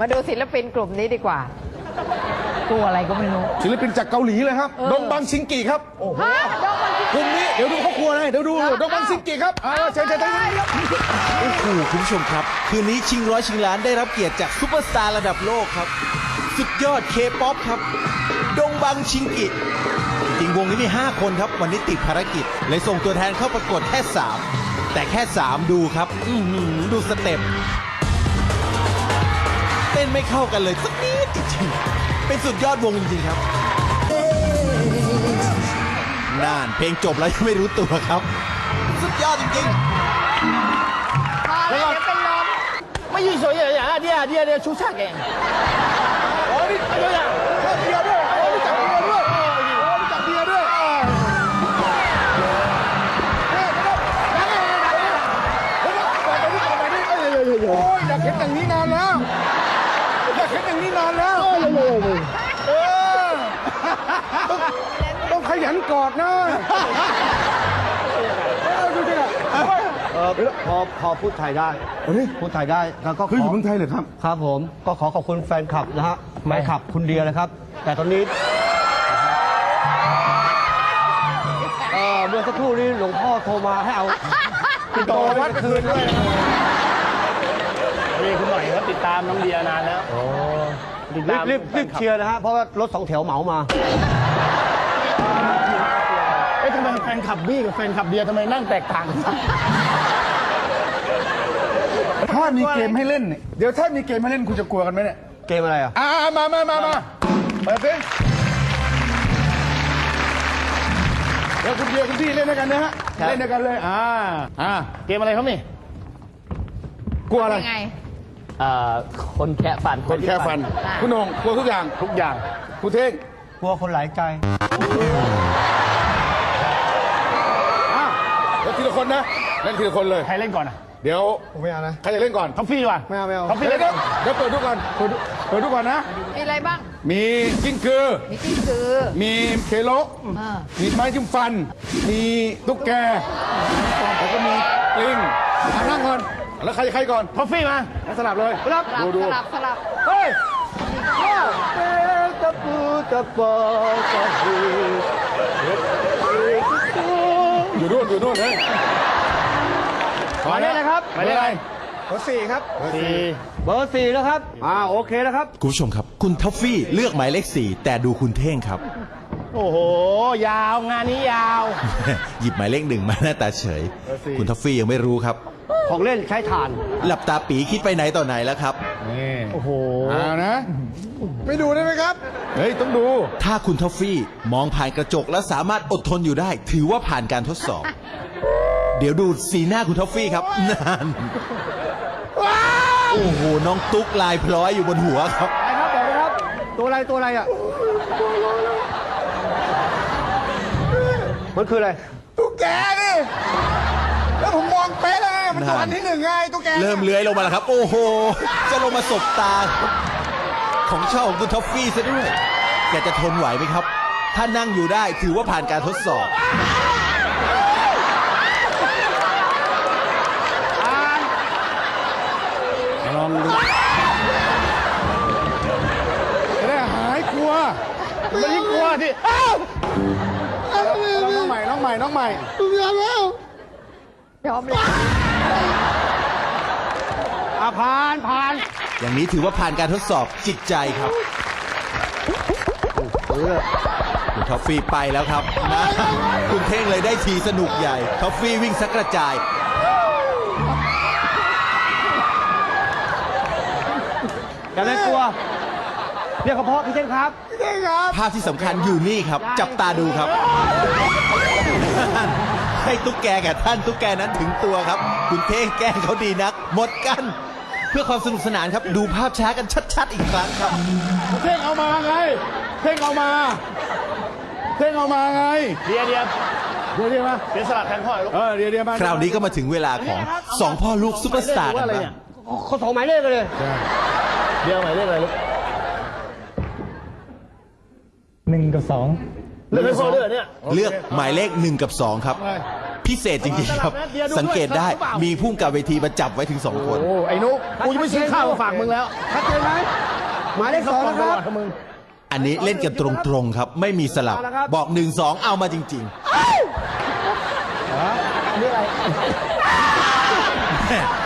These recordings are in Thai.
มาดูศิลปินกลุ่มนี้ดีกว่า ตัวอะไรก็ไม่รู้ ศิลปินจากเกาหลีเลยครับดงบังชิงกิครับโอ้โหฮะดอกมันกลุ่มนี้เดี๋ยวดูเขาครัวเลยเดี๋ยวดูดงบังชิงกิครับอ่าเชิญเชิญเชิญโอ้โหคุณผู้ชมครับ คืนนี้ชิงร้อยชิงล้านได้รับเกียรติจากซูเปอร์สตาร์ระดับโลกครับ สุดยอดเคป๊อปครับ ดงบังชิงกิจริงๆวงนี้มี 5 คนครับ วันนี้ติดภารกิจเลยส่งตัวแทนเข้าประกวดแค่ 3 แต่แค่ 3 ดูครับ อือหือดูสเต็ป เต้นไม่เข้ากันเลยสักนิดจริงๆ เป็นสุดยอดวงจริงๆครับน่านเพลงจบแล้วยังไม่รู้ตัวครับ สุดยอดจริงๆพอแล้วเดี๋ยวเป็นลมไม่ยืนสวยอย่างอะเดียวเดียวเดียวชูชาแกงโอ้นี่เดี๋ยวเนี่ย อยากเห็นอย่างนี้นานแล้ว เออต้องต้องขยันกอดนะเออดูดิอะเออพอพอพูดไทยได้ เฮ้ยพูดไทยได้แล้วก็เคยอยู่เมืองไทยเหรอครับ ครับผมก็ขอขอบคุณแฟนคลับนะฮะแฟนคลับคุณเดียนะครับ แต่ตอนนี้เอ่อเมื่อสักครู่นี้หลวงพ่อโทรมาให้เอาปิดโตวัดคืนด้วยนี่คุ ณหน่อยเขาติดตามน้องเดียนานแล้วติดรีตามบรีบรีบเชียร์นะฮะ เพราะว่ารถสองแถวเหมามา เอ๊ะทำไมแฟนคลับบี้กับแฟนคลับเดียทำไมนั่งแตกต่างกันถ้ามีเกมให้เล่นเนี่ยเดี๋ยวถ้ามีเกมให้เล่นคุณจะกลัวกันไหมเนี่ยเกมอะไรอะ อ่ามามามามาเปิดสิเดี๋ยวคุณเดียวคุณพี่เล่นด้วยกันนะฮะครับ เล่นด้วยกันเลยอ่าอ่าเกมอะไรครับนี่กลัวอะไรยังไง เอ่อคนแคะฟันคนแค่ฟัน คุณโหนงกลัวทุกอย่างทุกอย่างคุณเท่งกลัวคนหลายใจอะเดี๋ยวทีละคนนะเล่นทีละคนเลย ใครเล่นก่อนอะเดี๋ยวผมไม่เอานะ ใครจะเล่นก่อนท็อฟฟี่ดีกว่าไม่เอาไม่เอา ท็อฟฟี่เดี๋เล่ยวนเดี๋ก่ยอวนเดี๋ยวเปิดดูก่อนเปิดดูเปิดดูก่อนนะ มีอะไรบ้าง มีกิ้งกือ มีที่ซื้อมีเคโลเออมีไม้จิ้มฟัน มีตุ๊กแกแล้วก็มีปลิงอะนั่งก่อน แล้วใครใครก่อนท็อฟฟี่มาแล้วสลับเลยสลับดูดูสลับสลับเฮ้ยตะปูตะปอตะปูอยู่นู่นอยู่นู่นเฮ้ยหมายเลขอะไรครับหมายเลขอะไรเบอร์สี่ครับสี่เบอร์สี่นะครับ อ่าโอเคนะครับคุณผู้ชมครับ คุณท็อฟฟี่เลือกหมายเลขสี่แต่ดูคุณเท่งครับ โอ้โห ยาวงานนี้ยาว หยิบหมายเลขหนึ่งมาหน้าตาเฉย คุณท็อฟฟี่ยังไม่รู้ครับ ของเล่นใช้ถ่าน หลับตาปีคิดไปไหนต่อไหนแล้วครับโอ้โหเอานะ ไม่ดูได้ไหมครับ เฮ้ย ต้องดู ถ้าคุณท็อฟฟี่มองผ่านกระจกแล้วสามารถอดทนอยู่ได้ ถือว่าผ่านการทดสอบ เดี๋ยวดูสีหน้าคุณท็อฟฟี่ครับนั่นโอ้โหน้องตุ๊กลายพร้อยอยู่บนหัวครับ ไปครับบอกเลยครับ ตัวอะไรตัวอะไรอะ มันคืออะไร ตุ๊กแกนี่แล้วผมมองเป๊ะเลย มันตัวอันที่หนึ่งไงตุ๊กแกเริ่มเลื้อยลงมาแล้วครับ โอ้โห จะลงมาสบตา ของเช่อของคุณท็อฟฟี่ซะด้วยแกจะทนไหวไหมครับ ถ้านั่งอยู่ได้ถือว่าผ่านการทดสอบ ลองดูจะได้หายกลัวมันยิ่งกลัวที่อ้าวน้องใหม่น้องใหม่น้องใหม่ ยอมแล้ว ยอ่าผ่านผ่านอย่างนี้ถือว่าผ่านการทดสอบจิตใจครับคุณท็อฟฟี่ไปแล้วครับนะคุณเท่งเลยได้ทีสนุกใหญ่ท็อฟฟี่วิ่งสักกระจาย อย่าเลยกลัวเรียกเขาเพาะพี่เท่งครับ ภาพที่สำคัญอยู่นี่ครับ จับตาดูครับ ให้ตุ๊กแกกับท่านตุ๊กแกนั้นถึงตัวครับ คุณเท่งแกล้งเขาดีนัก หมดกัน เพื่อความสนุกสนานครับ ดูภาพช้ากันชัด ๆ อีกครั้งครับเพ่งเอามาไงเพ่งเอามาเพ่งเอามาไง เดียเดียเดี๋ยวเดี๋ยวมาเสียสละแทนพ่อลูกเออเดี๋ยวเดี๋ยวมาคราวนี้ก็มาถึงเวลาของสองพ่อลูกซุปเปอร์สตาร์กันอะไรบ้าเนี่งยเขาสองหมายเลขกันเลย เดียวหมายเลขอะไรลูกหนึ่งกับสองเลือกให้พ่อเลือกเนี่ย เลือกหมายเลขหนึ่งกับสองครับ พิเศษจริงๆครับ สังเกตได้มีพุ่มกับเวทีมาจับไว้ถึงสองคน โอ้ไอ้นุกกูจะไม่ซื้อข้าวมาฝากมึงแล้วชัดเจนไหมหมายเลขสองนะครับมึงอันนี้เล่นกันตรงๆครับ ไม่มีสลับบอกหนึ่งสองเอามาจริงๆ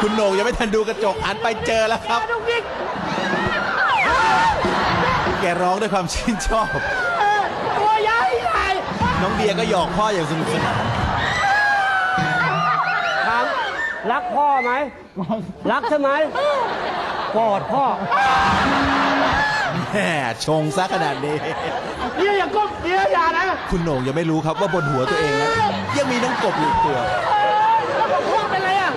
คุณโหนงยังไม่ทันดูกระจกหันไปเจอแล้วครับแกร้องด้วยความชื่นชอบ ตัวใหญ่ใหญ่น้องเบียร์ก็หยอกพ่ออย่างสนุกสนานถาม รักพ่อไหม รักใช่ไหมกอดพ่อ แหมชงซะขนาดนี้ เดี๋ยวอย่าก้มเดี๋ยวอย่านะคุณโหน่งยังไม่รู้ครับว่าบนหัวตัวเองนั้นยังมีน้องกบอยู่อีกตัวพ่อเป็นไรอะ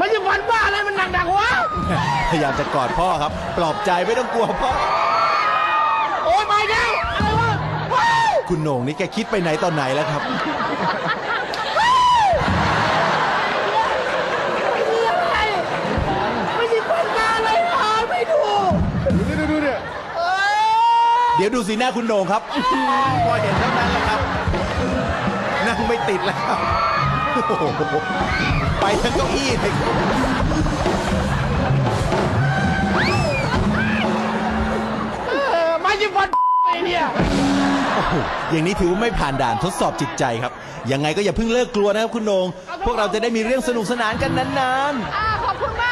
มันจะฟันบ้าอะไรมันหนักๆวะ พยายามจะกอดพ่อครับ ปลอบใจไม่ต้องกลัวพ่อ โอ้ยมาแล้วอะไรวะว้าวคุณโหน่งนี่แกคิดไปไหนตอนไหนแล้วครับ ดี๋ยวดูสีหน้าคุณโหน่งครับ พอเห็นเท่านั้นแหละครับ นั่งไม่ติดแล้วครับโอ้โหไปทั้งเก้าอี้เลยครับเออไม่ใช่ฟันไอ้เนี่ย โอ้โหอย่างนี้ถือว่าไม่ผ่านด่านทดสอบจิตใจครับ ยังไงก็อย่าเพิ่งเลิกกลัวนะครับคุณโหน่งพวกเราจะได้มีเรื่องสนุกสนานกันนานๆ อ่าขอบคุณมาก